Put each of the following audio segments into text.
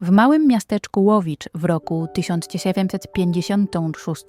W małym miasteczku Łowicz w roku 1756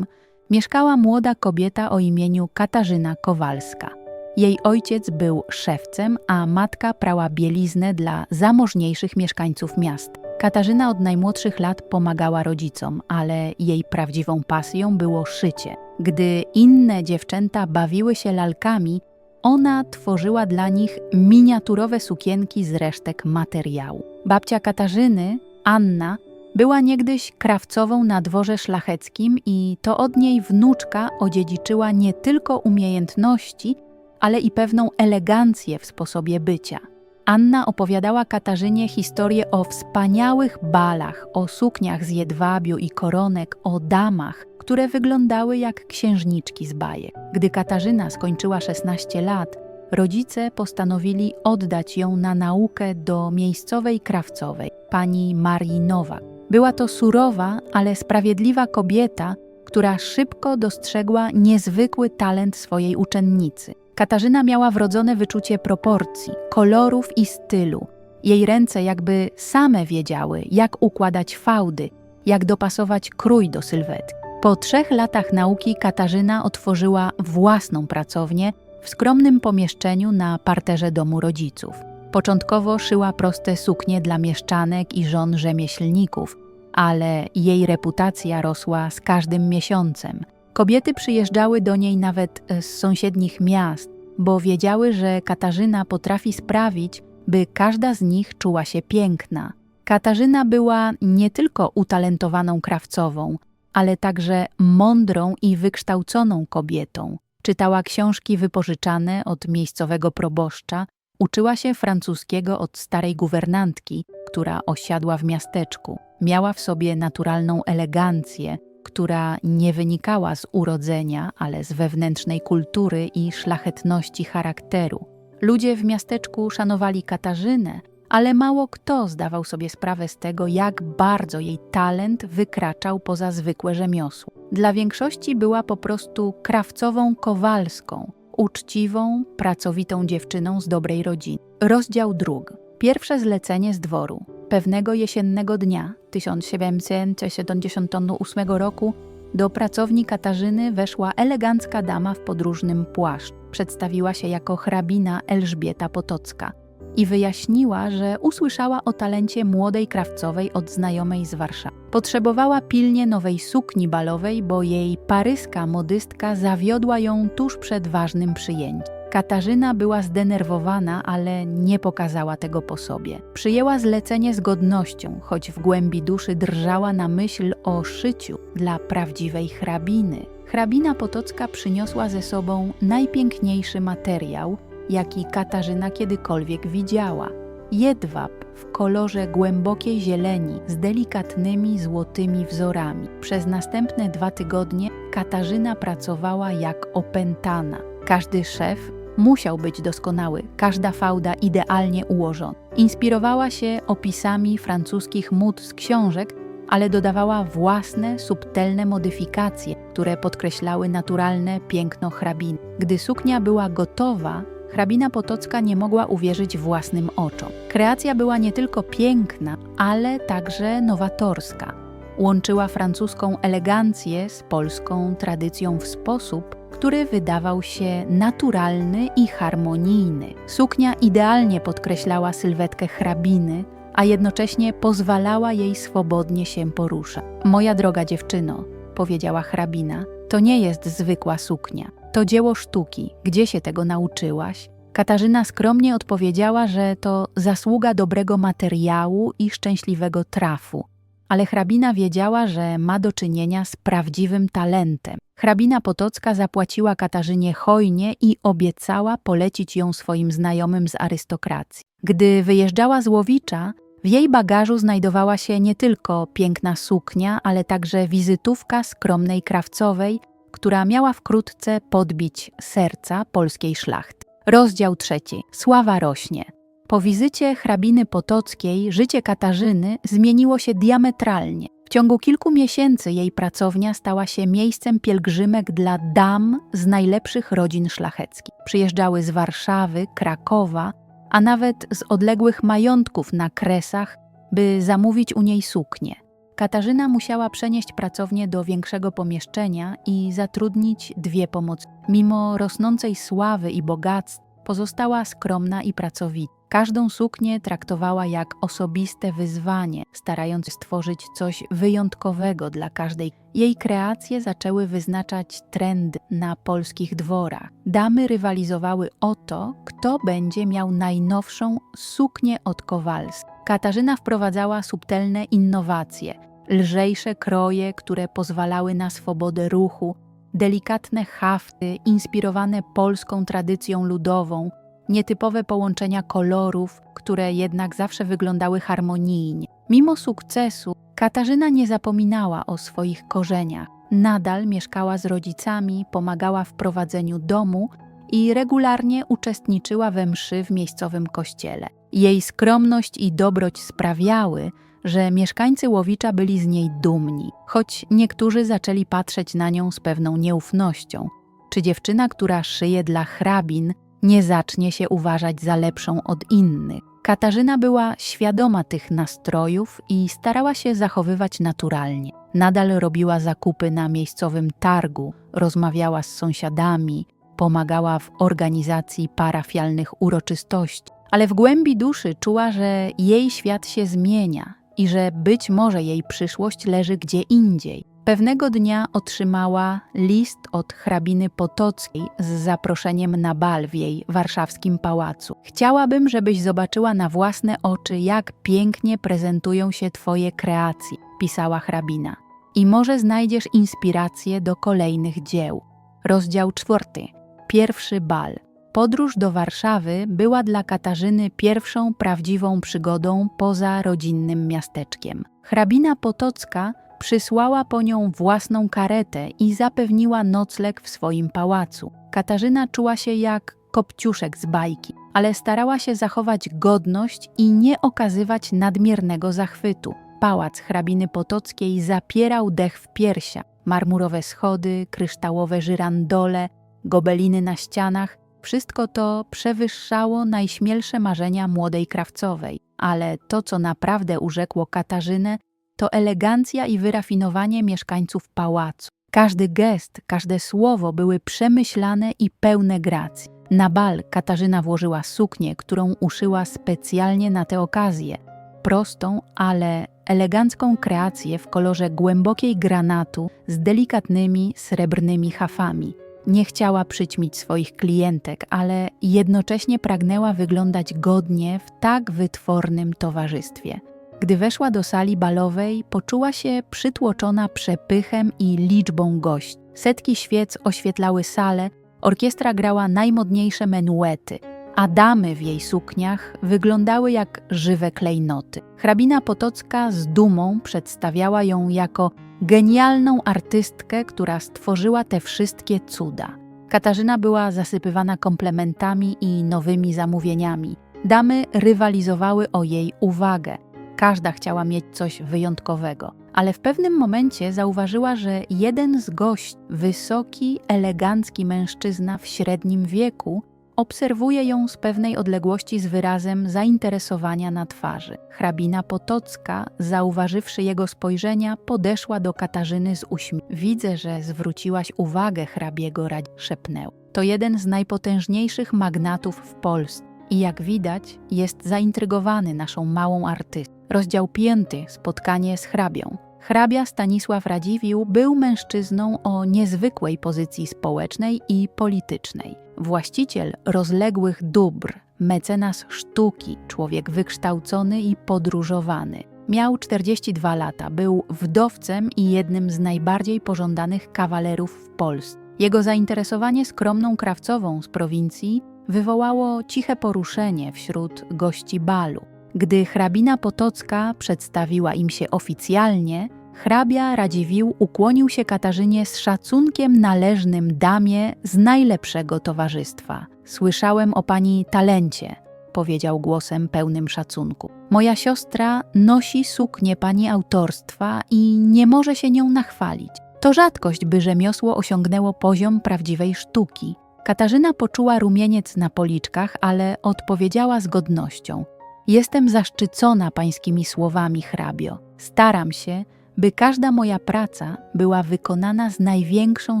mieszkała młoda kobieta o imieniu Katarzyna Kowalska. Jej ojciec był szewcem, a matka prała bieliznę dla zamożniejszych mieszkańców miast. Katarzyna od najmłodszych lat pomagała rodzicom, ale jej prawdziwą pasją było szycie. Gdy inne dziewczęta bawiły się lalkami, ona tworzyła dla nich miniaturowe sukienki z resztek materiału. Babcia Katarzyny, Anna, była niegdyś krawcową na dworze szlacheckim i to od niej wnuczka odziedziczyła nie tylko umiejętności, ale i pewną elegancję w sposobie bycia. Anna opowiadała Katarzynie historię o wspaniałych balach, o sukniach z jedwabiu i koronek, o damach, które wyglądały jak księżniczki z bajek. Gdy Katarzyna skończyła 16 lat, rodzice postanowili oddać ją na naukę do miejscowej krawcowej, pani Marii Nowak. Była to surowa, ale sprawiedliwa kobieta, która szybko dostrzegła niezwykły talent swojej uczennicy. Katarzyna miała wrodzone wyczucie proporcji, kolorów i stylu. Jej ręce jakby same wiedziały, jak układać fałdy, jak dopasować krój do sylwetki. Po trzech latach nauki Katarzyna otworzyła własną pracownię w skromnym pomieszczeniu na parterze domu rodziców. Początkowo szyła proste suknie dla mieszczanek i żon rzemieślników, ale jej reputacja rosła z każdym miesiącem. Kobiety przyjeżdżały do niej nawet z sąsiednich miast, bo wiedziały, że Katarzyna potrafi sprawić, by każda z nich czuła się piękna. Katarzyna była nie tylko utalentowaną krawcową, ale także mądrą i wykształconą kobietą. Czytała książki wypożyczane od miejscowego proboszcza, uczyła się francuskiego od starej guwernantki, która osiadła w miasteczku. Miała w sobie naturalną elegancję, która nie wynikała z urodzenia, ale z wewnętrznej kultury i szlachetności charakteru. Ludzie w miasteczku szanowali Katarzynę, ale mało kto zdawał sobie sprawę z tego, jak bardzo jej talent wykraczał poza zwykłe rzemiosło. Dla większości była po prostu krawcową kowalską, uczciwą, pracowitą dziewczyną z dobrej rodziny. Rozdział drugi. Pierwsze zlecenie z dworu. Pewnego jesiennego dnia 1778 roku do pracowni Katarzyny weszła elegancka dama w podróżnym płaszczu. Przedstawiła się jako hrabina Elżbieta Potocka i wyjaśniła, że usłyszała o talencie młodej krawcowej od znajomej z Warszawy. Potrzebowała pilnie nowej sukni balowej, bo jej paryska modystka zawiodła ją tuż przed ważnym przyjęciem. Katarzyna była zdenerwowana, ale nie pokazała tego po sobie. Przyjęła zlecenie z godnością, choć w głębi duszy drżała na myśl o szyciu dla prawdziwej hrabiny. Hrabina Potocka przyniosła ze sobą najpiękniejszy materiał, jaki Katarzyna kiedykolwiek widziała. Jedwab w kolorze głębokiej zieleni z delikatnymi złotymi wzorami. Przez następne dwa tygodnie Katarzyna pracowała jak opętana. Każdy szef musiał być doskonały, każda fałda idealnie ułożona. Inspirowała się opisami francuskich mód z książek, ale dodawała własne, subtelne modyfikacje, które podkreślały naturalne piękno hrabiny. Gdy suknia była gotowa, hrabina Potocka nie mogła uwierzyć własnym oczom. Kreacja była nie tylko piękna, ale także nowatorska. Łączyła francuską elegancję z polską tradycją w sposób, który wydawał się naturalny i harmonijny. Suknia idealnie podkreślała sylwetkę hrabiny, a jednocześnie pozwalała jej swobodnie się poruszać. Moja droga dziewczyno, powiedziała hrabina, to nie jest zwykła suknia. To dzieło sztuki. Gdzie się tego nauczyłaś? Katarzyna skromnie odpowiedziała, że to zasługa dobrego materiału i szczęśliwego trafu, ale hrabina wiedziała, że ma do czynienia z prawdziwym talentem. Hrabina Potocka zapłaciła Katarzynie hojnie i obiecała polecić ją swoim znajomym z arystokracji. Gdy wyjeżdżała z Łowicza, w jej bagażu znajdowała się nie tylko piękna suknia, ale także wizytówka skromnej krawcowej, która miała wkrótce podbić serca polskiej szlachty. Rozdział trzeci. Sława rośnie. Po wizycie hrabiny Potockiej życie Katarzyny zmieniło się diametralnie. W ciągu kilku miesięcy jej pracownia stała się miejscem pielgrzymek dla dam z najlepszych rodzin szlacheckich. Przyjeżdżały z Warszawy, Krakowa, a nawet z odległych majątków na Kresach, by zamówić u niej suknię. Katarzyna musiała przenieść pracownię do większego pomieszczenia i zatrudnić dwie pomocy. Mimo rosnącej sławy i bogactw, pozostała skromna i pracowita. Każdą suknię traktowała jak osobiste wyzwanie, starając się stworzyć coś wyjątkowego dla każdej. Jej kreacje zaczęły wyznaczać trendy na polskich dworach. Damy rywalizowały o to, kto będzie miał najnowszą suknię od Kowalskiej. Katarzyna wprowadzała subtelne innowacje, lżejsze kroje, które pozwalały na swobodę ruchu, delikatne hafty inspirowane polską tradycją ludową, nietypowe połączenia kolorów, które jednak zawsze wyglądały harmonijnie. Mimo sukcesu, Katarzyna nie zapominała o swoich korzeniach. Nadal mieszkała z rodzicami, pomagała w prowadzeniu domu i regularnie uczestniczyła we mszy w miejscowym kościele. Jej skromność i dobroć sprawiały, że mieszkańcy Łowicza byli z niej dumni, choć niektórzy zaczęli patrzeć na nią z pewną nieufnością. Czy dziewczyna, która szyje dla hrabin, nie zacznie się uważać za lepszą od innych? Katarzyna była świadoma tych nastrojów i starała się zachowywać naturalnie. Nadal robiła zakupy na miejscowym targu, rozmawiała z sąsiadami, pomagała w organizacji parafialnych uroczystości, ale w głębi duszy czuła, że jej świat się zmienia i że być może jej przyszłość leży gdzie indziej. Pewnego dnia otrzymała list od hrabiny Potockiej z zaproszeniem na bal w jej warszawskim pałacu. Chciałabym, żebyś zobaczyła na własne oczy, jak pięknie prezentują się twoje kreacje, pisała hrabina. I może znajdziesz inspirację do kolejnych dzieł. Rozdział czwarty. Pierwszy bal. Podróż do Warszawy była dla Katarzyny pierwszą prawdziwą przygodą poza rodzinnym miasteczkiem. Hrabina Potocka przysłała po nią własną karetę i zapewniła nocleg w swoim pałacu. Katarzyna czuła się jak kopciuszek z bajki, ale starała się zachować godność i nie okazywać nadmiernego zachwytu. Pałac hrabiny Potockiej zapierał dech w piersiach. Marmurowe schody, kryształowe żyrandole, gobeliny na ścianach wszystko to przewyższało najśmielsze marzenia młodej krawcowej, ale to, co naprawdę urzekło Katarzynę, to elegancja i wyrafinowanie mieszkańców pałacu. Każdy gest, każde słowo były przemyślane i pełne gracji. Na bal Katarzyna włożyła suknię, którą uszyła specjalnie na tę okazję. Prostą, ale elegancką kreację w kolorze głębokiej granatu z delikatnymi srebrnymi hafami. Nie chciała przyćmić swoich klientek, ale jednocześnie pragnęła wyglądać godnie w tak wytwornym towarzystwie. Gdy weszła do sali balowej, poczuła się przytłoczona przepychem i liczbą gości. Setki świec oświetlały salę, orkiestra grała najmodniejsze menuety, a damy w jej sukniach wyglądały jak żywe klejnoty. Hrabina Potocka z dumą przedstawiała ją jako genialną artystkę, która stworzyła te wszystkie cuda. Katarzyna była zasypywana komplementami i nowymi zamówieniami. Damy rywalizowały o jej uwagę. Każda chciała mieć coś wyjątkowego, ale w pewnym momencie zauważyła, że jeden z gości, wysoki, elegancki mężczyzna w średnim wieku, obserwuje ją z pewnej odległości z wyrazem zainteresowania na twarzy. Hrabina Potocka, zauważywszy jego spojrzenia, podeszła do Katarzyny z uśmiechem. Widzę, że zwróciłaś uwagę hrabiego, radź szepnęł. To jeden z najpotężniejszych magnatów w Polsce i jak widać jest zaintrygowany naszą małą artystą. Rozdział piąty. Spotkanie z hrabią. Hrabia Stanisław Radziwiłł był mężczyzną o niezwykłej pozycji społecznej i politycznej. Właściciel rozległych dóbr, mecenas sztuki, człowiek wykształcony i podróżowany. Miał 42 lata, był wdowcem i jednym z najbardziej pożądanych kawalerów w Polsce. Jego zainteresowanie skromną krawcową z prowincji wywołało ciche poruszenie wśród gości balu. Gdy hrabina Potocka przedstawiła im się oficjalnie, hrabia Radziwiłł ukłonił się Katarzynie z szacunkiem należnym damie z najlepszego towarzystwa. Słyszałem o pani talencie, powiedział głosem pełnym szacunku. Moja siostra nosi suknię pani autorstwa i nie może się nią nachwalić. To rzadkość, by rzemiosło osiągnęło poziom prawdziwej sztuki. Katarzyna poczuła rumieniec na policzkach, ale odpowiedziała z godnością. Jestem zaszczycona pańskimi słowami, hrabio. Staram się, by każda moja praca była wykonana z największą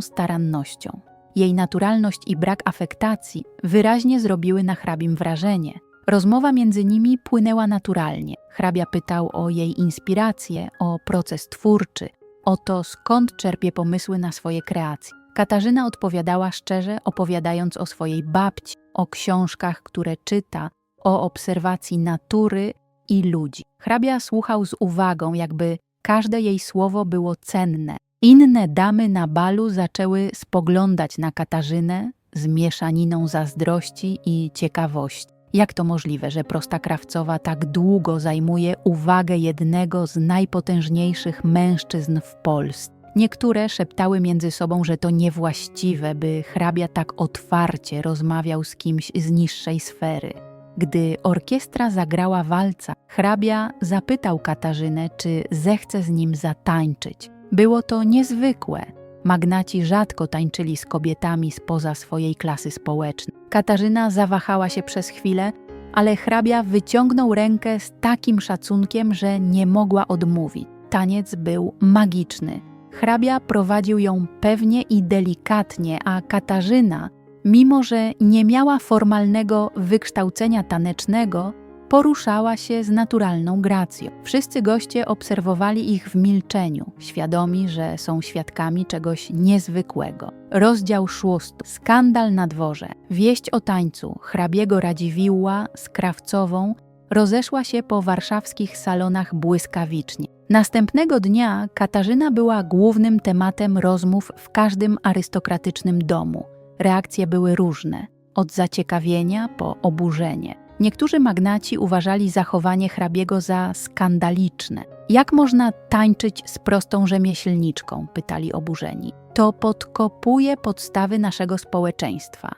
starannością. Jej naturalność i brak afektacji wyraźnie zrobiły na hrabim wrażenie. Rozmowa między nimi płynęła naturalnie. Hrabia pytał o jej inspirację, o proces twórczy, o to, skąd czerpie pomysły na swoje kreacje. Katarzyna odpowiadała szczerze, opowiadając o swojej babci, o książkach, które czyta, o obserwacji natury i ludzi. Hrabia słuchał z uwagą, jakby każde jej słowo było cenne. Inne damy na balu zaczęły spoglądać na Katarzynę z mieszaniną zazdrości i ciekawości. Jak to możliwe, że prosta krawcowa tak długo zajmuje uwagę jednego z najpotężniejszych mężczyzn w Polsce? Niektóre szeptały między sobą, że to niewłaściwe, by hrabia tak otwarcie rozmawiał z kimś z niższej sfery. Gdy orkiestra zagrała walca, hrabia zapytał Katarzynę, czy zechce z nim zatańczyć. Było to niezwykłe. Magnaci rzadko tańczyli z kobietami spoza swojej klasy społecznej. Katarzyna zawahała się przez chwilę, ale hrabia wyciągnął rękę z takim szacunkiem, że nie mogła odmówić. Taniec był magiczny. Hrabia prowadził ją pewnie i delikatnie, a Katarzyna, mimo że nie miała formalnego wykształcenia tanecznego, poruszała się z naturalną gracją. Wszyscy goście obserwowali ich w milczeniu, świadomi, że są świadkami czegoś niezwykłego. Rozdział szósty. Skandal na dworze. Wieść o tańcu hrabiego Radziwiłła z Krawcową rozeszła się po warszawskich salonach błyskawicznie. Następnego dnia Katarzyna była głównym tematem rozmów w każdym arystokratycznym domu. Reakcje były różne, od zaciekawienia po oburzenie. Niektórzy magnaci uważali zachowanie hrabiego za skandaliczne. Jak można tańczyć z prostą rzemieślniczką? pytali oburzeni. To podkopuje podstawy naszego społeczeństwa.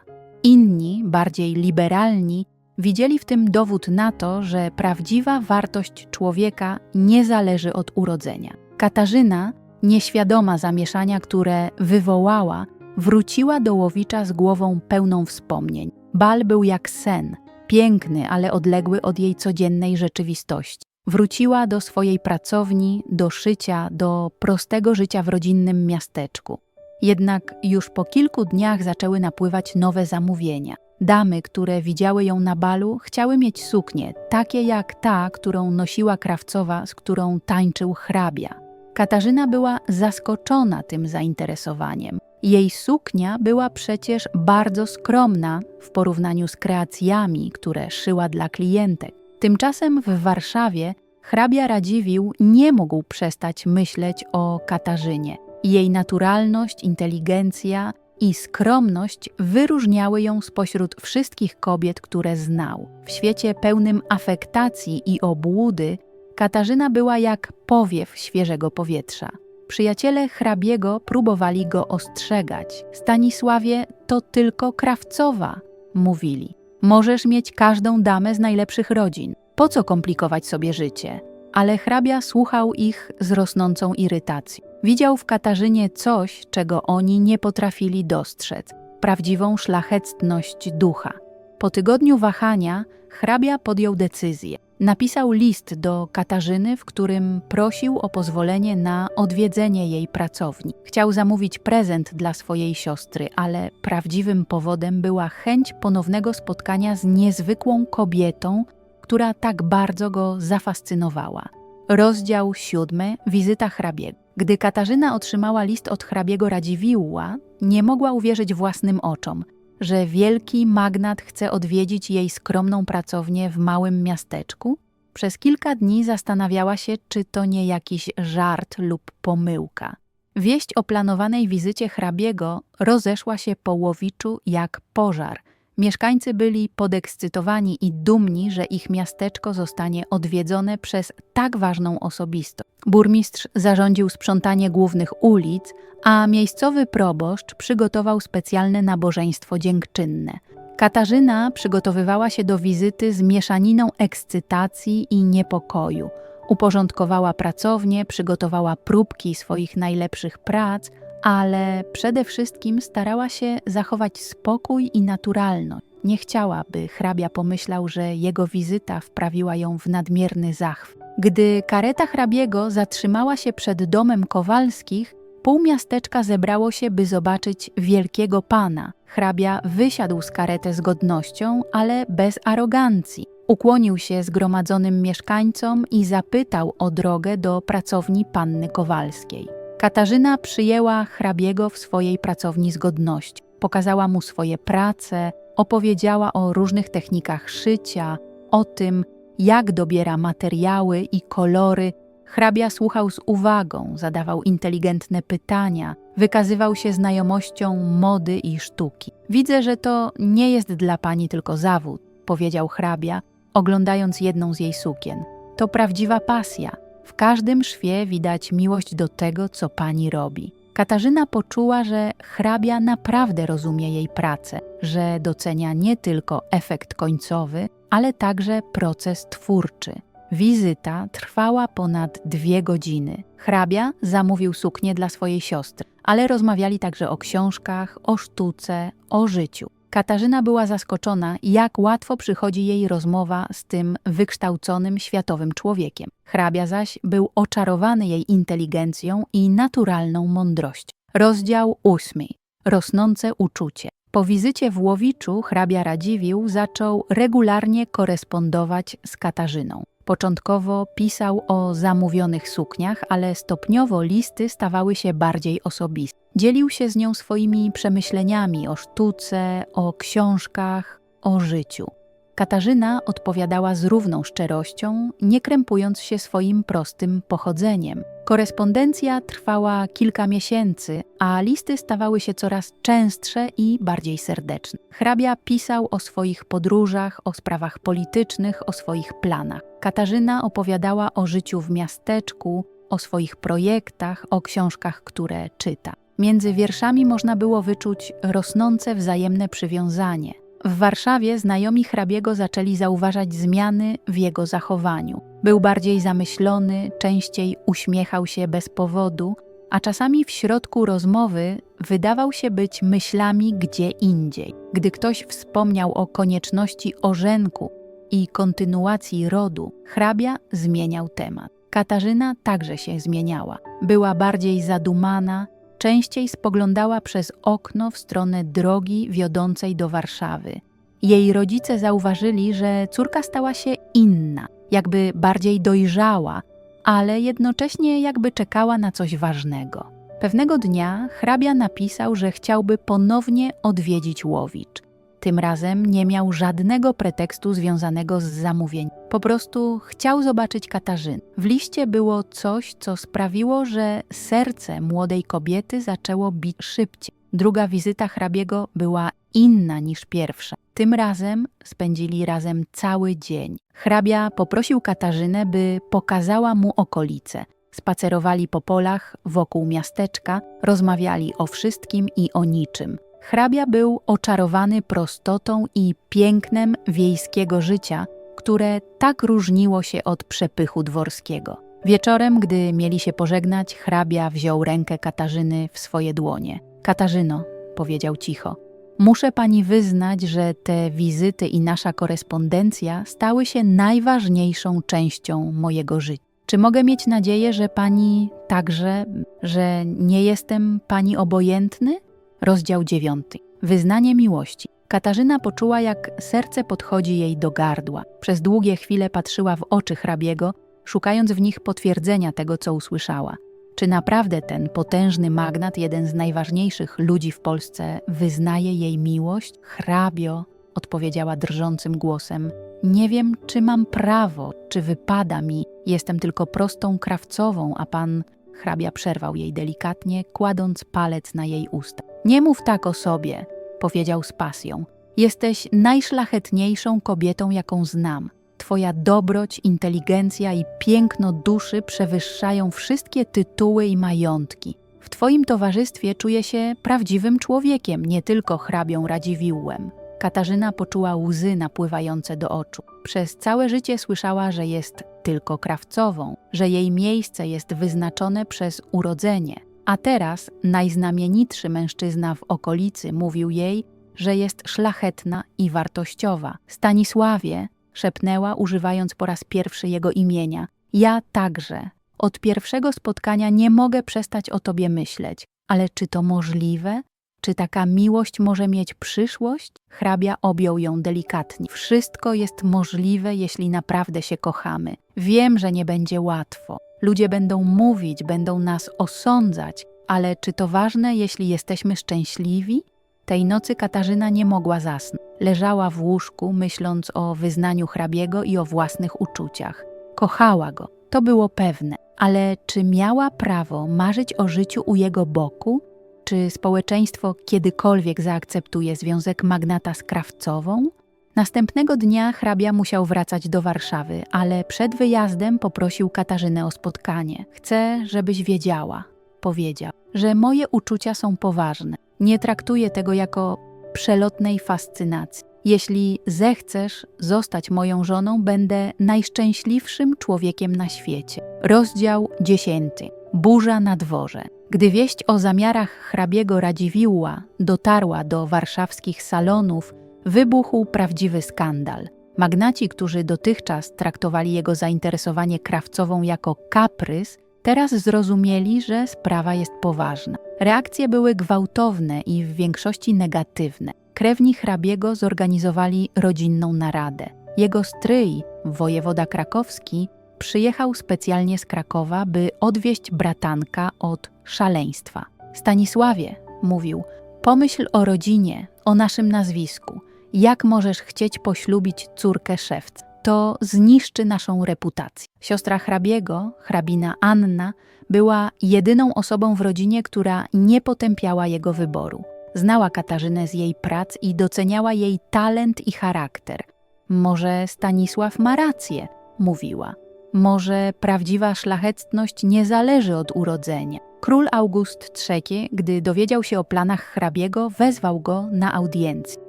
Inni, bardziej liberalni, widzieli w tym dowód na to, że prawdziwa wartość człowieka nie zależy od urodzenia. Katarzyna, nieświadoma zamieszania, które wywołała, wróciła do Łowicza z głową pełną wspomnień. Bal był jak sen, piękny, ale odległy od jej codziennej rzeczywistości. Wróciła do swojej pracowni, do szycia, do prostego życia w rodzinnym miasteczku. Jednak już po kilku dniach zaczęły napływać nowe zamówienia. Damy, które widziały ją na balu, chciały mieć suknie, takie jak ta, którą nosiła krawcowa, z którą tańczył hrabia. Katarzyna była zaskoczona tym zainteresowaniem. Jej suknia była przecież bardzo skromna w porównaniu z kreacjami, które szyła dla klientek. Tymczasem w Warszawie hrabia Radziwiłł nie mógł przestać myśleć o Katarzynie. Jej naturalność, inteligencja i skromność wyróżniały ją spośród wszystkich kobiet, które znał. W świecie pełnym afektacji i obłudy Katarzyna była jak powiew świeżego powietrza. Przyjaciele hrabiego próbowali go ostrzegać. Stanisławie, to tylko krawcowa, mówili. Możesz mieć każdą damę z najlepszych rodzin. Po co komplikować sobie życie? Ale hrabia słuchał ich z rosnącą irytacją. Widział w Katarzynie coś, czego oni nie potrafili dostrzec prawdziwą szlachetność ducha. Po tygodniu wahania hrabia podjął decyzję. Napisał list do Katarzyny, w którym prosił o pozwolenie na odwiedzenie jej pracowni. Chciał zamówić prezent dla swojej siostry, ale prawdziwym powodem była chęć ponownego spotkania z niezwykłą kobietą, która tak bardzo go zafascynowała. Rozdział siódmy. Wizyta hrabiego. Gdy Katarzyna otrzymała list od hrabiego Radziwiłła, nie mogła uwierzyć własnym oczom że wielki magnat chce odwiedzić jej skromną pracownię w małym miasteczku? Przez kilka dni zastanawiała się, czy to nie jakiś żart lub pomyłka. Wieść o planowanej wizycie hrabiego rozeszła się po Łowiczu jak pożar. Mieszkańcy byli podekscytowani i dumni, że ich miasteczko zostanie odwiedzone przez tak ważną osobistość. Burmistrz zarządził sprzątanie głównych ulic, a miejscowy proboszcz przygotował specjalne nabożeństwo dziękczynne. Katarzyna przygotowywała się do wizyty z mieszaniną ekscytacji i niepokoju. Uporządkowała pracownię, przygotowała próbki swoich najlepszych prac, ale przede wszystkim starała się zachować spokój i naturalność. Nie chciała, by hrabia pomyślał, że jego wizyta wprawiła ją w nadmierny zachwyt. Gdy kareta hrabiego zatrzymała się przed domem Kowalskich, pół miasteczka zebrało się, by zobaczyć wielkiego pana. Hrabia wysiadł z karety z godnością, ale bez arogancji. Ukłonił się zgromadzonym mieszkańcom i zapytał o drogę do pracowni panny Kowalskiej. Katarzyna przyjęła hrabiego w swojej pracowni z godnością. Pokazała mu swoje prace, opowiedziała o różnych technikach szycia, o tym, jak dobiera materiały i kolory. Hrabia słuchał z uwagą, zadawał inteligentne pytania, wykazywał się znajomością mody i sztuki. Widzę, że to nie jest dla pani tylko zawód, powiedział hrabia, oglądając jedną z jej sukien. To prawdziwa pasja. W każdym szwie widać miłość do tego, co pani robi. Katarzyna poczuła, że hrabia naprawdę rozumie jej pracę, że docenia nie tylko efekt końcowy, ale także proces twórczy. Wizyta trwała ponad dwie godziny. Hrabia zamówił suknię dla swojej siostry, ale rozmawiali także o książkach, o sztuce, o życiu. Katarzyna była zaskoczona, jak łatwo przychodzi jej rozmowa z tym wykształconym światowym człowiekiem. Hrabia zaś był oczarowany jej inteligencją i naturalną mądrością. Rozdział ósmy. Rosnące uczucie. Po wizycie w Łowiczu hrabia Radziwiłł zaczął regularnie korespondować z Katarzyną. Początkowo pisał o zamówionych sukniach, ale stopniowo listy stawały się bardziej osobiste. Dzielił się z nią swoimi przemyśleniami o sztuce, o książkach, o życiu. Katarzyna odpowiadała z równą szczerością, nie krępując się swoim prostym pochodzeniem. Korespondencja trwała kilka miesięcy, a listy stawały się coraz częstsze i bardziej serdeczne. Hrabia pisał o swoich podróżach, o sprawach politycznych, o swoich planach. Katarzyna opowiadała o życiu w miasteczku, o swoich projektach, o książkach, które czyta. Między wierszami można było wyczuć rosnące wzajemne przywiązanie. W Warszawie znajomi hrabiego zaczęli zauważać zmiany w jego zachowaniu. Był bardziej zamyślony, częściej uśmiechał się bez powodu, a czasami w środku rozmowy wydawał się być myślami gdzie indziej. Gdy ktoś wspomniał o konieczności orzenku i kontynuacji rodu, hrabia zmieniał temat. Katarzyna także się zmieniała. Była bardziej zadumana, częściej spoglądała przez okno w stronę drogi wiodącej do Warszawy. Jej rodzice zauważyli, że córka stała się inna, jakby bardziej dojrzała, ale jednocześnie jakby czekała na coś ważnego. Pewnego dnia hrabia napisał, że chciałby ponownie odwiedzić Łowicz. Tym razem nie miał żadnego pretekstu związanego z zamówieniem. Po prostu chciał zobaczyć Katarzynę. W liście było coś, co sprawiło, że serce młodej kobiety zaczęło bić szybciej. Druga wizyta hrabiego była inna niż pierwsza. Tym razem spędzili razem cały dzień. Hrabia poprosił Katarzynę, by pokazała mu okolice. Spacerowali po polach wokół miasteczka, rozmawiali o wszystkim i o niczym. Hrabia był oczarowany prostotą i pięknem wiejskiego życia, które tak różniło się od przepychu dworskiego. Wieczorem, gdy mieli się pożegnać, hrabia wziął rękę Katarzyny w swoje dłonie. Katarzyno, powiedział cicho, muszę pani wyznać, że te wizyty i nasza korespondencja stały się najważniejszą częścią mojego życia. Czy mogę mieć nadzieję, że pani także, że nie jestem pani obojętny? Rozdział 9. Wyznanie miłości. Katarzyna poczuła, jak serce podchodzi jej do gardła. Przez długie chwile patrzyła w oczy hrabiego, szukając w nich potwierdzenia tego, co usłyszała. Czy naprawdę ten potężny magnat, jeden z najważniejszych ludzi w Polsce, wyznaje jej miłość? Hrabio, odpowiedziała drżącym głosem. Nie wiem, czy mam prawo, czy wypada mi. Jestem tylko prostą krawcową, a pan Hrabia przerwał jej delikatnie, kładąc palec na jej usta. Nie mów tak o sobie, powiedział z pasją. Jesteś najszlachetniejszą kobietą, jaką znam. Twoja dobroć, inteligencja i piękno duszy przewyższają wszystkie tytuły i majątki. W Twoim towarzystwie czuję się prawdziwym człowiekiem, nie tylko hrabią Radziwiłłem. Katarzyna poczuła łzy napływające do oczu. Przez całe życie słyszała, że jest tylko krawcową, że jej miejsce jest wyznaczone przez urodzenie. A teraz najznamienitszy mężczyzna w okolicy mówił jej, że jest szlachetna i wartościowa. Stanisławie, szepnęła, używając po raz pierwszy jego imienia. Ja także. Od pierwszego spotkania nie mogę przestać o tobie myśleć. Ale czy to możliwe? Czy taka miłość może mieć przyszłość? Hrabia objął ją delikatnie. Wszystko jest możliwe, jeśli naprawdę się kochamy. Wiem, że nie będzie łatwo. Ludzie będą mówić, będą nas osądzać, ale czy to ważne, jeśli jesteśmy szczęśliwi? Tej nocy Katarzyna nie mogła zasnąć. Leżała w łóżku, myśląc o wyznaniu hrabiego i o własnych uczuciach. Kochała go, to było pewne, ale czy miała prawo marzyć o życiu u jego boku? Czy społeczeństwo kiedykolwiek zaakceptuje związek magnata z krawcową? Następnego dnia hrabia musiał wracać do Warszawy, ale przed wyjazdem poprosił Katarzynę o spotkanie. Chcę, żebyś wiedziała, powiedział, że moje uczucia są poważne. Nie traktuję tego jako przelotnej fascynacji. Jeśli zechcesz zostać moją żoną, będę najszczęśliwszym człowiekiem na świecie. Rozdział 10. Burza na dworze. Gdy wieść o zamiarach hrabiego Radziwiłła dotarła do warszawskich salonów, wybuchł prawdziwy skandal. Magnaci, którzy dotychczas traktowali jego zainteresowanie krawcową jako kaprys, teraz zrozumieli, że sprawa jest poważna. Reakcje były gwałtowne i w większości negatywne. Krewni hrabiego zorganizowali rodzinną naradę. Jego stryj, wojewoda krakowski, przyjechał specjalnie z Krakowa, by odwieźć bratanka od szaleństwa. Stanisławie, mówił, pomyśl o rodzinie, o naszym nazwisku. Jak możesz chcieć poślubić córkę szewca? To zniszczy naszą reputację. Siostra hrabiego, hrabina Anna, była jedyną osobą w rodzinie, która nie potępiała jego wyboru. Znała Katarzynę z jej prac i doceniała jej talent i charakter. Może Stanisław ma rację, mówiła. Może prawdziwa szlachetność nie zależy od urodzenia. Król August III, gdy dowiedział się o planach hrabiego, wezwał go na audiencję.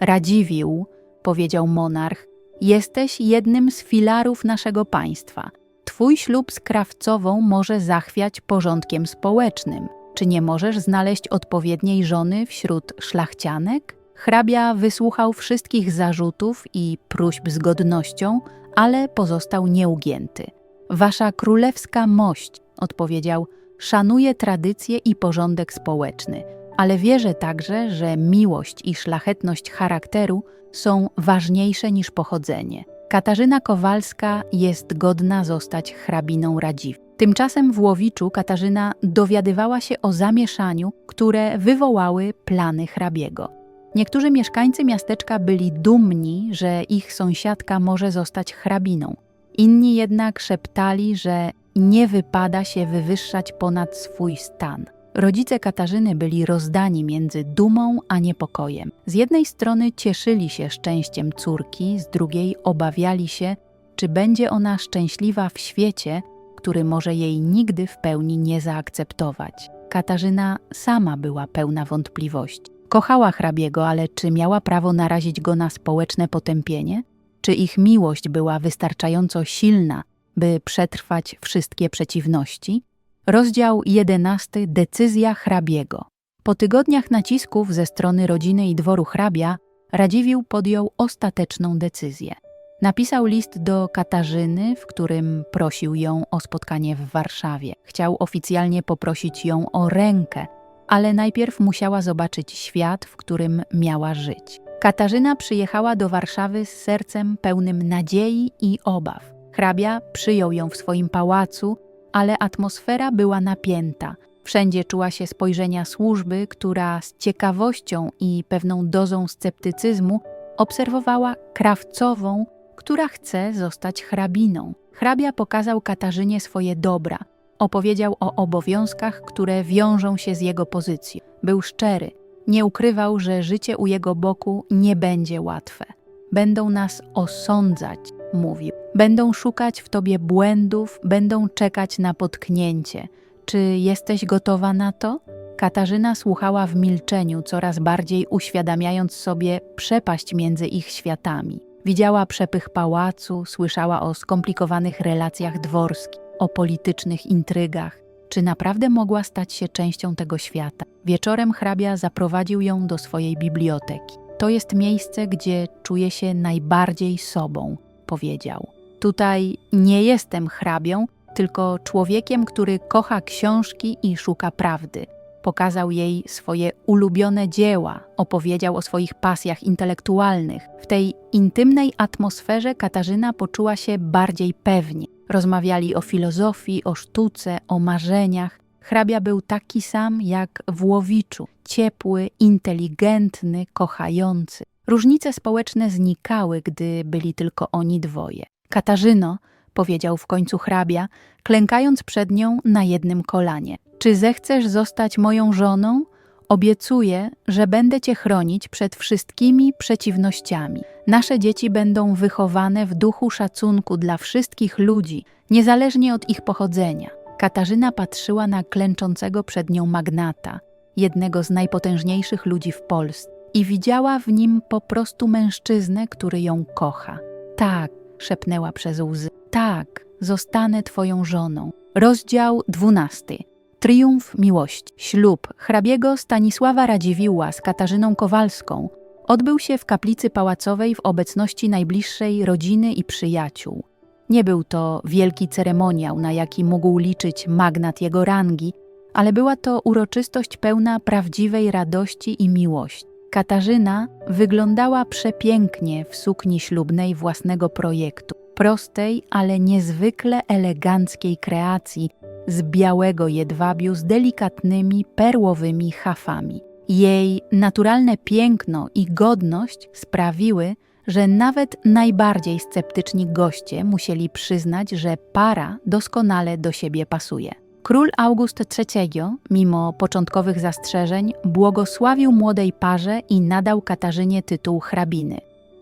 Radziwiłł, powiedział monarch, jesteś jednym z filarów naszego państwa. Twój ślub z krawcową może zachwiać porządkiem społecznym. Czy nie możesz znaleźć odpowiedniej żony wśród szlachcianek? Hrabia wysłuchał wszystkich zarzutów i próśb z godnością, ale pozostał nieugięty. Wasza królewska mość, odpowiedział, szanuje tradycje i porządek społeczny, ale wierzę także, że miłość i szlachetność charakteru są ważniejsze niż pochodzenie. Katarzyna Kowalska jest godna zostać hrabiną Radziw. Tymczasem w Łowiczu Katarzyna dowiadywała się o zamieszaniu, które wywołały plany hrabiego. Niektórzy mieszkańcy miasteczka byli dumni, że ich sąsiadka może zostać hrabiną. Inni jednak szeptali, że nie wypada się wywyższać ponad swój stan. Rodzice Katarzyny byli rozdani między dumą a niepokojem. Z jednej strony cieszyli się szczęściem córki, z drugiej obawiali się, czy będzie ona szczęśliwa w świecie, który może jej nigdy w pełni nie zaakceptować. Katarzyna sama była pełna wątpliwości. Kochała hrabiego, ale czy miała prawo narazić go na społeczne potępienie? Czy ich miłość była wystarczająco silna, by przetrwać wszystkie przeciwności? Rozdział 11. Decyzja hrabiego. Po tygodniach nacisków ze strony rodziny i dworu hrabia, Radziwiłł podjął ostateczną decyzję. Napisał list do Katarzyny, w którym prosił ją o spotkanie w Warszawie. Chciał oficjalnie poprosić ją o rękę, ale najpierw musiała zobaczyć świat, w którym miała żyć. Katarzyna przyjechała do Warszawy z sercem pełnym nadziei i obaw. Hrabia przyjął ją w swoim pałacu, ale atmosfera była napięta. Wszędzie czuła się spojrzenia służby, która z ciekawością i pewną dozą sceptycyzmu obserwowała krawcową, która chce zostać hrabiną. Hrabia pokazał Katarzynie swoje dobra, opowiedział o obowiązkach, które wiążą się z jego pozycją. Był szczery, nie ukrywał, że życie u jego boku nie będzie łatwe. Będą nas osądzać, mówił. Będą szukać w tobie błędów, będą czekać na potknięcie. Czy jesteś gotowa na to? Katarzyna słuchała w milczeniu, coraz bardziej uświadamiając sobie przepaść między ich światami. Widziała przepych pałacu, słyszała o skomplikowanych relacjach dworskich, o politycznych intrygach. Czy naprawdę mogła stać się częścią tego świata? Wieczorem hrabia zaprowadził ją do swojej biblioteki. To jest miejsce, gdzie czuję się najbardziej sobą, powiedział. Tutaj nie jestem hrabią, tylko człowiekiem, który kocha książki i szuka prawdy. Pokazał jej swoje ulubione dzieła, opowiedział o swoich pasjach intelektualnych. W tej intymnej atmosferze Katarzyna poczuła się bardziej pewnie. Rozmawiali o filozofii, o sztuce, o marzeniach. Hrabia był taki sam jak w Łowiczu, ciepły, inteligentny, kochający. Różnice społeczne znikały, gdy byli tylko oni dwoje. Katarzyno, powiedział w końcu hrabia, klękając przed nią na jednym kolanie. Czy zechcesz zostać moją żoną? Obiecuję, że będę cię chronić przed wszystkimi przeciwnościami. Nasze dzieci będą wychowane w duchu szacunku dla wszystkich ludzi, niezależnie od ich pochodzenia. Katarzyna patrzyła na klęczącego przed nią magnata, jednego z najpotężniejszych ludzi w Polsce, i widziała w nim po prostu mężczyznę, który ją kocha. Tak, szepnęła przez łzy. Tak, zostanę twoją żoną. Rozdział dwunasty. Triumf miłości. Ślub hrabiego Stanisława Radziwiłła z Katarzyną Kowalską odbył się w kaplicy pałacowej w obecności najbliższej rodziny i przyjaciół. Nie był to wielki ceremoniał, na jaki mógł liczyć magnat jego rangi, ale była to uroczystość pełna prawdziwej radości i miłości. Katarzyna wyglądała przepięknie w sukni ślubnej własnego projektu, prostej, ale niezwykle eleganckiej kreacji z białego jedwabiu z delikatnymi perłowymi hafami. Jej naturalne piękno i godność sprawiły, że nawet najbardziej sceptyczni goście musieli przyznać, że para doskonale do siebie pasuje. Król August III, mimo początkowych zastrzeżeń, błogosławił młodej parze i nadał Katarzynie tytuł hrabiny.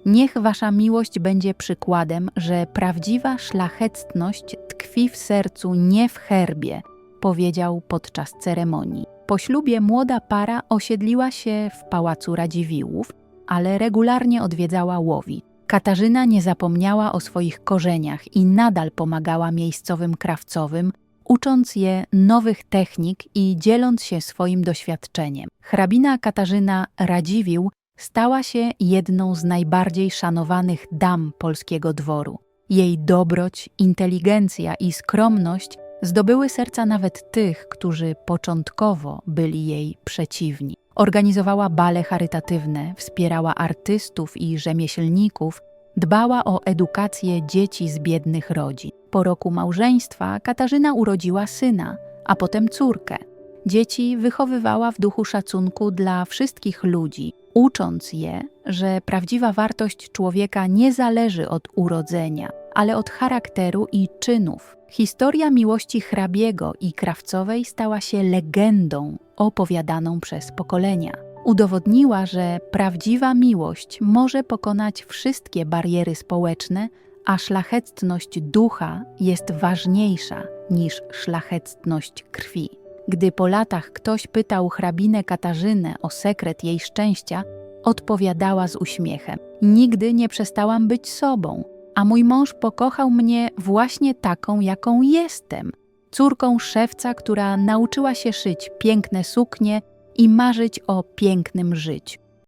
Niech wasza miłość będzie przykładem, że prawdziwa szlachetność tkwi w sercu, nie w herbie, powiedział podczas ceremonii. Po ślubie młoda para osiedliła się w pałacu Radziwiłłów, ale regularnie odwiedzała łowi. Katarzyna nie zapomniała o swoich korzeniach i nadal pomagała miejscowym krawcowym, ucząc je nowych technik i dzieląc się swoim doświadczeniem. Hrabina Katarzyna Radziwiłł stała się jedną z najbardziej szanowanych dam polskiego dworu. Jej dobroć, inteligencja i skromność zdobyły serca nawet tych, którzy początkowo byli jej przeciwni. Organizowała bale charytatywne, wspierała artystów i rzemieślników, dbała o edukację dzieci z biednych rodzin. Po roku małżeństwa Katarzyna urodziła syna, a potem córkę. Dzieci wychowywała w duchu szacunku dla wszystkich ludzi, ucząc je, że prawdziwa wartość człowieka nie zależy od urodzenia, ale od charakteru i czynów. Historia miłości hrabiego i krawcowej stała się legendą opowiadaną przez pokolenia. Udowodniła, że prawdziwa miłość może pokonać wszystkie bariery społeczne, a szlachetność ducha jest ważniejsza niż szlachetność krwi. Gdy po latach ktoś pytał hrabinę Katarzynę o sekret jej szczęścia, odpowiadała z uśmiechem: Nigdy nie przestałam być sobą, a mój mąż pokochał mnie właśnie taką, jaką jestem córką szewca, która nauczyła się szyć piękne suknie i marzyć o pięknym życiu.